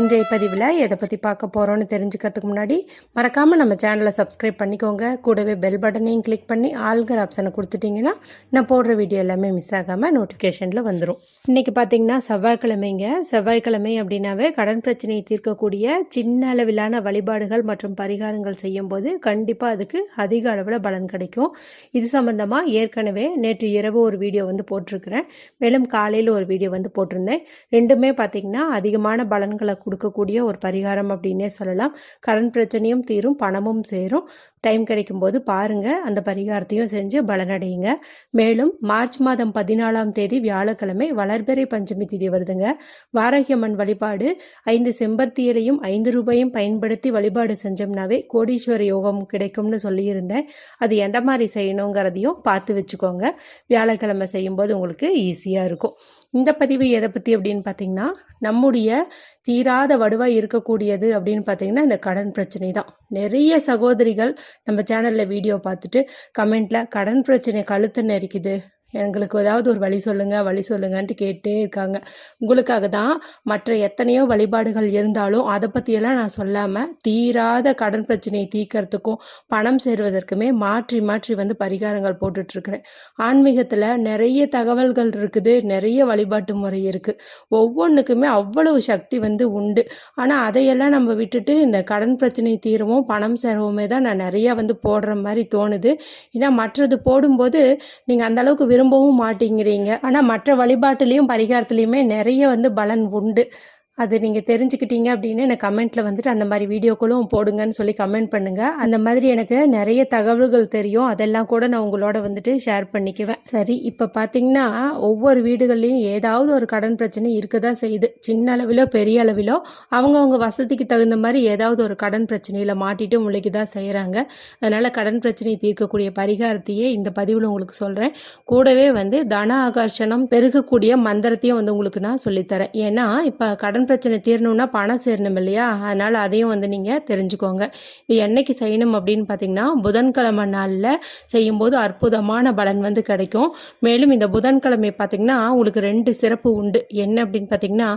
இன்றைய பதிவில் எதை பற்றி பார்க்க போகிறோன்னு தெரிஞ்சுக்கிறதுக்கு முன்னாடி மறக்காமல் நம்ம சேனலை சப்ஸ்கிரைப் பண்ணிக்கோங்க. கூடவே பெல் பட்டனையும் கிளிக் பண்ணி ஆல்கர் ஆப்ஷனை கொடுத்துட்டிங்கன்னா நான் போடுற வீடியோ எல்லாமே மிஸ் ஆகாமல் நோட்டிஃபிகேஷனில் வந்துடும் இன்றைக்கி பார்த்தீங்கன்னா செவ்வாய்க்கிழமைங்க. செவ்வாய்க்கிழமை அப்படின்னாவே கடன் பிரச்சனையை தீர்க்கக்கூடிய சின்ன அளவிலான வழிபாடுகள் மற்றும் பரிகாரங்கள் செய்யும்போது கண்டிப்பாக அதுக்கு அதிக அளவில் பலன் கிடைக்கும். இது சம்மந்தமாக ஏற்கனவே நேற்று இரவு ஒரு வீடியோ வந்து போட்டிருக்கிறேன். மேலும் காலையில் ஒரு வீடியோ வந்து போட்டிருந்தேன். ரெண்டுமே பார்த்திங்கன்னா அதிகமான பலன்களை கொடுக்கக்கூடிய ஒரு பரிகாரம் அப்படின்னே சொல்லலாம். கடன் பிரச்சனையும் தீரும் பணமும் சேரும். டைம் கிடைக்கும்போது பாருங்கள் அந்த பரிகாரத்தையும் செஞ்சு பலனடையுங்க. மேலும் மார்ச் மாதம் பதினாலாம் தேதி வியாழக்கிழமை வளர்பிறை பஞ்சமி தேதி வருதுங்க. வாரகியம்மன் வழிபாடு ஐந்து செம்பருத்தியிலையும் ஐந்து ரூபாயும் பயன்படுத்தி வழிபாடு செஞ்சோம்னாவே கோடீஸ்வர யோகம் கிடைக்கும்னு சொல்லியிருந்தேன். அது எந்த மாதிரி செய்யணுங்கிறதையும் பார்த்து வச்சுக்கோங்க. வியாழக்கிழமை செய்யும்போது உங்களுக்கு ஈஸியாக இருக்கும். இந்த பதிவு எதை பற்றி அப்படின்னு பார்த்தீங்கன்னா நம்முடைய தீராத வடுவாக இருக்கக்கூடியது அப்படின்னு பார்த்தீங்கன்னா இந்த கடன் பிரச்சனை தான். நிறைய சகோதரிகள் நம்ம சேனலில் வீடியோ பார்த்துட்டு கமெண்ட்டில் கடன் பிரச்சனை கழுத்து நெரிக்குது எங்களுக்கு ஏதாவது ஒரு வழி சொல்லுங்கள் வழி சொல்லுங்கன்ட்டு கேட்டே இருக்காங்க. உங்களுக்காக தான் மற்ற எத்தனையோ வழிபாடுகள் இருந்தாலும் அதை பற்றியெல்லாம் நான் சொல்லாமல் தீராத கடன் பிரச்சனையை தீர்க்கறதுக்கும் பணம் சேருவதற்குமே மாற்றி மாற்றி வந்து பரிகாரங்கள் போட்டுட்ருக்கிறேன். ஆன்மீகத்தில் நிறைய தகவல்கள் இருக்குது நிறைய வழிபாட்டு முறை இருக்குது ஒவ்வொன்றுக்குமே அவ்வளவு சக்தி வந்து உண்டு. ஆனால் அதையெல்லாம் நம்ம விட்டுட்டு இந்த கடன் பிரச்சனை தீரவும் பணம் சேரவுமே தான் நான் நிறையா வந்து போடுற மாதிரி தோணுது. ஏன்னா மற்றது போடும்போது நீங்கள் அந்தளவுக்கு விரும்ப விரும்பவும் மாட்டேங்கிறீங்க. ஆனால் மற்ற வழிபாட்டுலேயும் பரிகாரத்துலேயுமே நிறைய வந்து பலன் உண்டு. அது நீங்கள் தெரிஞ்சுக்கிட்டீங்க அப்படின்னு எனக்கு கமெண்ட்டில் வந்துட்டு அந்த மாதிரி வீடியோக்களும் போடுங்கன்னு சொல்லி கமெண்ட் பண்ணுங்கள் அந்த மாதிரி எனக்கு நிறைய தகவல்கள் தெரியும். அதெல்லாம் கூட நான் உங்களோட வந்துட்டு ஷேர் பண்ணிக்குவேன். சரி இப்போ பார்த்தீங்கன்னா ஒவ்வொரு வீடுகள்லையும் ஏதாவது ஒரு கடன் பிரச்சனை இருக்க தான் செய்யுது. சின்ன அளவிலோ பெரிய அளவிலோ அவங்கவுங்க வசதிக்கு தகுந்த மாதிரி ஏதாவது ஒரு கடன் பிரச்சனையில் மாட்டிட்டு முளைக்கு தான் செய்கிறாங்க அதனால் கடன் பிரச்சனையை தீர்க்கக்கூடிய பரிகாரத்தையே இந்த பதிவில் உங்களுக்கு சொல்கிறேன் கூடவே வந்து தன ஆகர்ஷணம் பெருகக்கூடிய மந்திரத்தையும் வந்து உங்களுக்கு நான் சொல்லித்தரேன். ஏன்னா இப்போ கடன் பிரச்சனை தீரணும்னா பணம் சேரணும் இல்லையா? அதனால் அதையும் வந்து நீங்கள் தெரிஞ்சுக்கோங்க. இது என்னைக்கு செய்யணும் அப்படின்னு பார்த்தீங்கன்னா புதன்கிழமை நாளில் செய்யும்போது அற்புதமான பலன் வந்து கிடைக்கும். மேலும் இந்த புதன்கிழமை பார்த்தீங்கன்னா உங்களுக்கு ரெண்டு சிறப்பு உண்டு. என்ன அப்படின்னு பார்த்தீங்கன்னா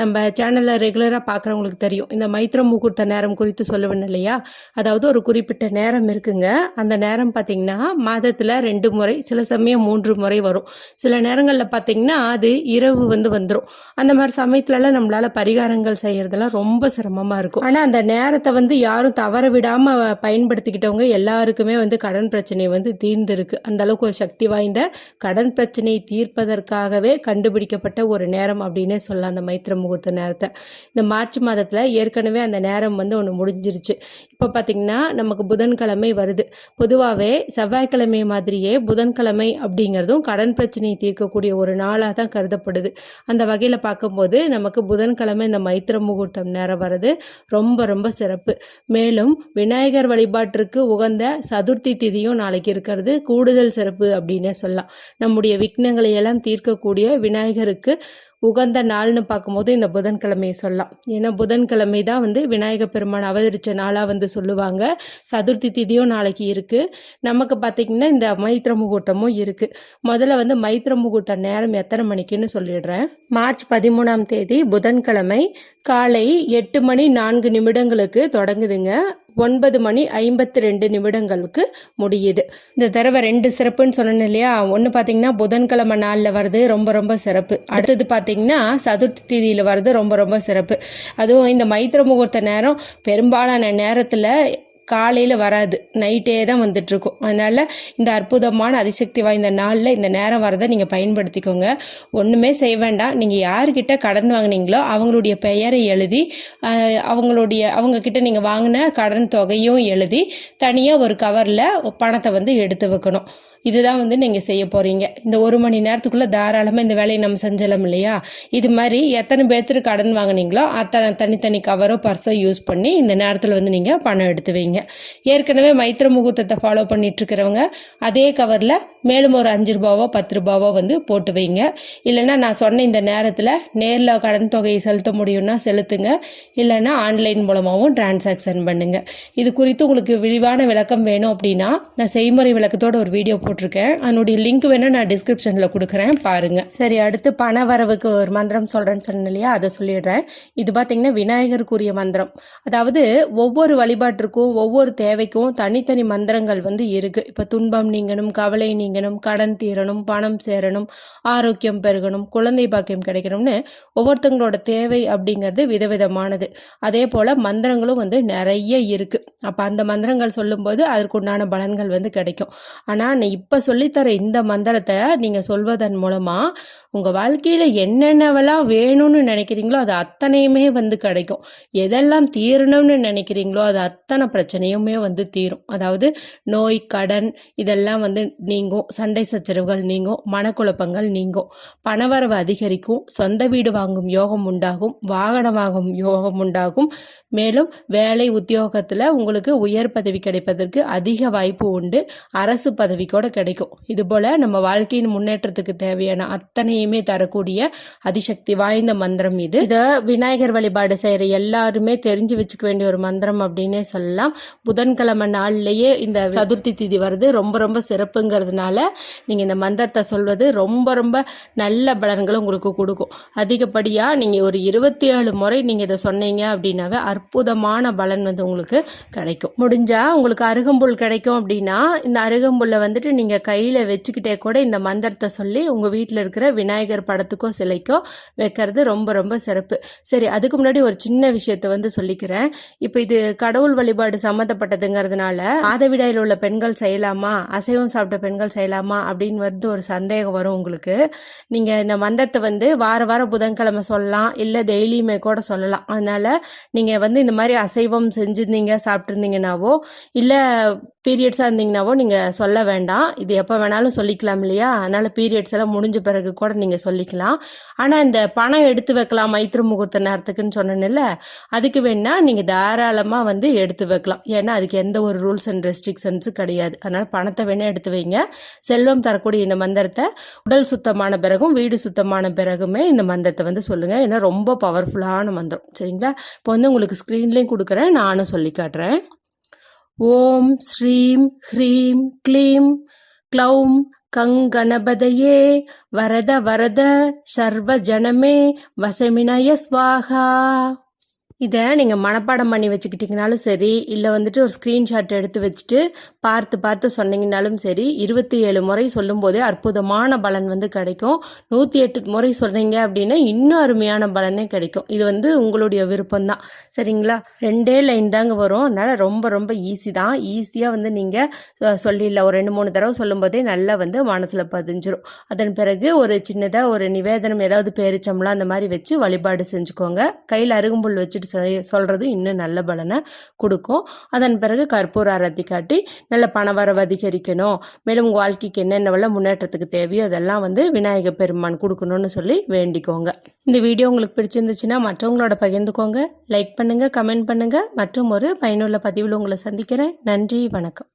நம்ம சேனலில் ரெகுலராக பார்க்குறவங்களுக்கு தெரியும். இந்த மைத்திர முகூர்த்த நேரம் குறித்து சொல்லுவேன் இல்லையா? அதாவது ஒரு குறிப்பிட்ட நேரம் இருக்குங்க. அந்த நேரம் பார்த்தீங்கன்னா மாதத்தில் ரெண்டு முறை சில சமயம் மூன்று முறை வரும். சில நேரங்களில் பார்த்தீங்கன்னா அது இரவு வந்து வந்துடும் அந்த மாதிரி சமயத்துலலாம் நம்மளால் பரிகாரங்கள் செய்கிறதெல்லாம் ரொம்ப சிரமமாக இருக்கும். ஆனால் அந்த நேரத்தை வந்து யாரும் தவற விடாமல் பயன்படுத்திக்கிட்டவங்க எல்லாருக்குமே வந்து கடன் பிரச்சனை வந்து தீர்ந்திருக்கு. அந்த அளவுக்கு ஒரு சக்தி வாய்ந்த கடன் பிரச்சனையை தீர்ப்பதற்காகவே கண்டுபிடிக்கப்பட்ட ஒரு நேரம் அப்படின்னே சொல்லலாம் அந்த மைத்திர முகூர்த்த நேரத்தை. இந்த மார்ச் மாதத்தில் ஏற்கனவே அந்த நேரம் வந்து ஒன்று முடிஞ்சிருச்சு. இப்போ பார்த்திங்கன்னா நமக்கு புதன்கிழமை வருது. பொதுவாகவே செவ்வாய்க்கிழமை மாதிரியே புதன்கிழமை அப்படிங்கிறதும் கடன் பிரச்சனையை தீர்க்கக்கூடிய ஒரு நாளாக தான் கருதப்படுது. அந்த வகையில் பார்க்கும்போது நமக்கு புதன்கிழமை இந்த மைத்திர முகூர்த்தம் நேரம் வர்றது ரொம்ப ரொம்ப சிறப்பு. மேலும் விநாயகர் வழிபாட்டிற்கு உகந்த சதுர்த்தி திதியும் நாளைக்கு இருக்கிறது. கூடுதல் சிறப்பு அப்படின்னே சொல்லலாம். நம்முடைய விக்னங்களை எல்லாம் தீர்க்கக்கூடிய விநாயகருக்கு உகந்த நாள்னு பார்க்கும்போது இந்த புதன்கிழமையை சொல்லலாம். ஏன்னா புதன்கிழமை தான் வந்து விநாயக பெருமான் அவதரித்த நாளாக வந்து சொல்லுவாங்க. சதுர்த்தி திதியும் நாளைக்கு இருக்குது நமக்கு பார்த்திங்கன்னா இந்த மைத்திர முகூர்த்தமும் இருக்குது முதல்ல வந்து மைத்திர முகூர்த்த நேரம் எத்தனை மணிக்குன்னு சொல்லிடுறேன். மார்ச் பதிமூணாம் தேதி புதன்கிழமை காலை எட்டு மணி நான்கு நிமிடங்களுக்கு தொடங்குதுங்க. ஒன்பது மணி ஐம்பத்தி ரெண்டு நிமிடங்களுக்கு முடியுது. இந்த தடவை ரெண்டு சிறப்புன்னு சொன்னேன் இல்லையா? ஒன்று பார்த்தீங்கன்னா புதன்கிழமை நாளில் வருது ரொம்ப ரொம்ப சிறப்பு. அடுத்தது பார்த்தீங்கன்னா சதுர்த்தி தேதியில் வருது ரொம்ப ரொம்ப சிறப்பு. அதுவும் இந்த மைத்திர முகூர்த்த நேரம் பெரும்பாலான நேரத்தில் காலையில் வராது. நைட்டே தான் வந்துட்டுருக்கும். அதனால் இந்த அற்புதமான அதிசக்தி வாய்ந்த நாளில் இந்த நேரம் வரதை நீங்கள் பயன்படுத்திக்கோங்க. ஒன்றுமே செய்ய வேண்டாம். நீங்கள் யார்கிட்ட கடன் வாங்கினீங்களோ அவங்களுடைய பெயரை எழுதி அவங்களுடைய அவங்கக்கிட்ட நீங்கள் வாங்கின கடன் தொகையும் எழுதி தனியாக ஒரு கவரில் பணத்தை வந்து எடுத்து வைக்கணும். இதுதான் வந்து நீங்கள் செய்ய போகிறீங்க இந்த ஒரு மணி நேரத்துக்குள்ளே தாராளமாக இந்த வேலையை நம்ம செஞ்சலாம் இல்லையா? இது மாதிரி எத்தனை பேர்த்துக்கு கடன் வாங்கினீங்களோ அத்தனை தனித்தனி கவரோ பர்ஸோ யூஸ் பண்ணி இந்த நேரத்தில் வந்து நீங்கள் பணம் எடுத்து வைங்க. ஏற்கனவே மைத்திர முகூர்த்தத்தை ஃபாலோ பண்ணிகிட்ருக்கிறவங்க அதே கவரில் மேலும் ஒரு அஞ்சு ரூபாவோ பத்து ரூபாவோ வந்து போட்டு வைங்க. இல்லைன்னா நான் சொன்ன இந்த நேரத்தில் நேரில் கடன் தொகையை செலுத்த முடியும்னா செலுத்துங்க. இல்லைன்னா ஆன்லைன் மூலமாகவும் டிரான்சாக்ஷன் பண்ணுங்கள் இது குறித்து உங்களுக்கு விரிவான விளக்கம் வேணும் அப்படின்னா நான் செய்முறை விளக்கத்தோட ஒரு வீடியோ போட்டிருக்கேன். அதனுடைய லிங்க் வேணால் நான் டிஸ்கிரிப்ஷனில் கொடுக்குறேன். பாருங்கள் சரி அடுத்து பண வரவுக்கு ஒரு மந்திரம் சொல்கிறேன்னு சொன்னேன் இல்லையா? அதை சொல்லிடுறேன். இது பார்த்தீங்கன்னா விநாயகருக்குரிய மந்திரம். அதாவது ஒவ்வொரு வழிபாட்டிற்கும் ஒவ்வொரு தேவைக்கும் தனித்தனி மந்திரங்கள் வந்து இருக்குது இப்போ துன்பம் நீங்கணும் கவலை நீங்கணும் கடன் தீரணும் பணம் சேரணும் ஆரோக்கியம் பெருகணும் குழந்தை பாக்கியம் கிடைக்கணும்னு ஒவ்வொருத்தங்களோட தேவை அப்படிங்கிறது விதவிதமானது. அதே போல் மந்திரங்களும் வந்து நிறைய இருக்குது அப்போ அந்த மந்திரங்கள் சொல்லும்போது அதற்குண்டான பலன்கள் வந்து கிடைக்கும். ஆனால் நான் இப்போ சொல்லித்தர இந்த மந்திரத்தை நீங்கள் சொல்வதன் மூலமாக உங்கள் வாழ்க்கையில் என்னென்னவெல்லாம் வேணும்னு நினைக்கிறீங்களோ அது அத்தனையுமே வந்து கிடைக்கும். எதெல்லாம் தீரணும்னு நினைக்கிறீங்களோ அது அத்தனை பிரச்சனையுமே வந்து தீரும். அதாவது நோய் கடன் இதெல்லாம் வந்து நீங்கும். சண்டை சச்சரவுகள் நீங்கும். மனக்குழப்பங்கள் நீங்கும். பணவரவு அதிகரிக்கும். சொந்த வீடு வாங்கும் யோகம் உண்டாகும். வாகனம் வாங்கும் யோகம் உண்டாகும். மேலும் வேலை உத்தியோகத்தில் உங்களுக்கு உயர் பதவி கிடைப்பதற்கு அதிக வாய்ப்பு உண்டு. அரசு பதவி கூட கிடைக்கும். இதுபோல் நம்ம வாழ்க்கையின் முன்னேற்றத்துக்கு தேவையான அத்தனையுமே தரக்கூடிய அதிசக்தி வாய்ந்த மந்திரம் இது. இதை விநாயகர் வழிபாடு செய்கிற எல்லாருமே தெரிஞ்சு வச்சுக்க வேண்டிய ஒரு மந்திரம் அப்படின்னே சொல்லலாம். புதன்கிழமை நாள்லயே இந்த சதுர்த்தி திதி வருது. ரொம்ப ரொம்ப சிறப்புங்கிறதுனால நீங்கள் இந்த மந்திரத்தை சொல்வது ரொம்ப ரொம்ப நல்ல பலன்களை உங்களுக்கு கொடுக்கும். அதிகப்படியாக நீங்கள் ஒரு இருபத்தி ஏழு முறை நீங்கள் இதை சொன்னீங்க அப்படின்னாவே அற்புதமான பலன் வந்து உங்களுக்கு கிடைக்கும். முடிஞ்சா உங்களுக்கு அருகம்புல் கிடைக்கும் அப்படின்னா இந்த அருகம்புல்லை வந்துட்டு நீங்கள் கையில் வச்சுக்கிட்டே கூட இந்த மந்திரத்தை சொல்லி உங்கள் வீட்டில் இருக்கிற விநாயகர் படத்துக்கோ சிலைக்கோ வைக்கிறது ரொம்ப ரொம்ப சிறப்பு. சரி அதுக்கு முன்னாடி ஒரு சின்ன விஷயத்த வந்து சொல்லிக்கிறேன். இப்போ இது கடவுள் வழிபாடு சம்மந்தப்பட்டதுங்கிறதுனால மாதவிடாயில் உள்ள பெண்கள் செய்யலாமா? அசைவம் சாப்பிட்ட பெண்கள் செய்யலாமா? அப்படின்னு வந்து ஒரு சந்தேகம் வரும் உங்களுக்கு. நீங்கள் இந்த மந்திரத்தை வந்து வார வாரம் புதன்கிழமை சொல்லலாம் இல்லை டெய்லியுமே கூட சொல்லலாம். அதனால் நீங்கள் வந்து இந்த மாதிரி அசைவம் செஞ்சுருந்தீங்க சாப்பிட்ருந்தீங்கன்னாவோ இல்லை பீரியட்ஸாக இருந்தீங்கன்னாவோ நீங்கள் சொல்ல வேண்டாம். இது எப்போ வேணாலும் சொல்லிக்கலாம் இல்லையா? அதனால் பீரியட்ஸ் எல்லாம் முடிஞ்ச பிறகு கூட நீங்கள் சொல்லிக்கலாம். ஆனால் இந்த பணம் எடுத்து வைக்கலாம் மைத்திரி முகூர்த்த நேரத்துக்குன்னு சொன்னேன்ல அதுக்கு வேணால் நீங்கள் தாராளமாக வந்து எடுத்து வைக்கலாம். ஏன்னா அதுக்கு எந்த ஒரு ரூல்ஸ் அண்ட் ரெஸ்ட்ரிக்ஷன்ஸும் கிடையாது. அதனால் பணத்தை வேணால் எடுத்து வைங்க. செல்வம் தரக்கூடிய இந்த மந்திரத்தை உடல் சுத்தமான பிறகும் வீடு சுத்தமான பிறகுமே இந்த மந்திரத்தை வந்து சொல்லுங்கள் ஏன்னா ரொம்ப பவர்ஃபுல்லான மந்திரம். சரிங்களா? இப்போ வந்து உங்களுக்கு ஸ்க்ரீன்லேயும் கொடுக்குறேன் நானும் சொல்லி காட்டுறேன். ஓம் ஸ்ரீம் ஹ்ரீம் க்ளீம் க்ளௌம் கங்கணபதையே வரத வரத சர்வ ஜனமே வசமினய ஸ்வாகா. இதை நீங்கள் மனப்பாடம் பண்ணி வச்சுக்கிட்டிங்கனாலும் சரி இல்லை வந்துட்டு ஒரு ஸ்க்ரீன்ஷாட் எடுத்து வச்சுட்டு பார்த்து பார்த்து சொன்னீங்கனாலும் சரி இருபத்தி ஏழு முறை சொல்லும்போதே அற்புதமான பலன் வந்து கிடைக்கும். நூற்றி எட்டு முறை சொன்னீங்க அப்படின்னா இன்னும் அருமையான பலனே கிடைக்கும். இது வந்து உங்களுடைய விருப்பம்தான். சரிங்களா? ரெண்டே லைன் தாங்க வரும். அதனால் ரொம்ப ரொம்ப ஈஸி தான். ஈஸியாக வந்து நீங்கள் சொல்லிடல ஒரு ரெண்டு மூணு தடவை சொல்லும்போதே நல்லா வந்து மனசில் பதிஞ்சிரும். அதன் பிறகு ஒரு சின்னதாக ஒரு நிவேதனம் ஏதாவது பேரிச்சம்லாம் அந்த மாதிரி வச்சு வழிபாடு செஞ்சுக்கோங்க. கையில் அருகும்புல் வச்சுட்டு செய்- சொல்கிறது இன்னும் நல்ல பலனை கொடுக்கும். அதன் பிறகு கற்பூர அரத்தி காட்டி நல்ல பணவரவு அதிகரிக்கணும். மேலும் உங்கள் வாழ்க்கைக்கு என்னென்னவெல்லாம் முன்னேற்றத்துக்கு தேவையோ அதெல்லாம் வந்து விநாயகர் பெருமான் கொடுக்கணும்னு சொல்லி வேண்டிக்கோங்க. இந்த வீடியோ உங்களுக்கு பிடிச்சிருந்துச்சுன்னா மற்றவங்களோட பகிர்ந்துக்கோங்க. லைக் பண்ணுங்கள் கமெண்ட் பண்ணுங்கள் மற்றும் ஒரு பயனுள்ள பதிவில் உங்களை சந்திக்கிறேன். நன்றி வணக்கம்.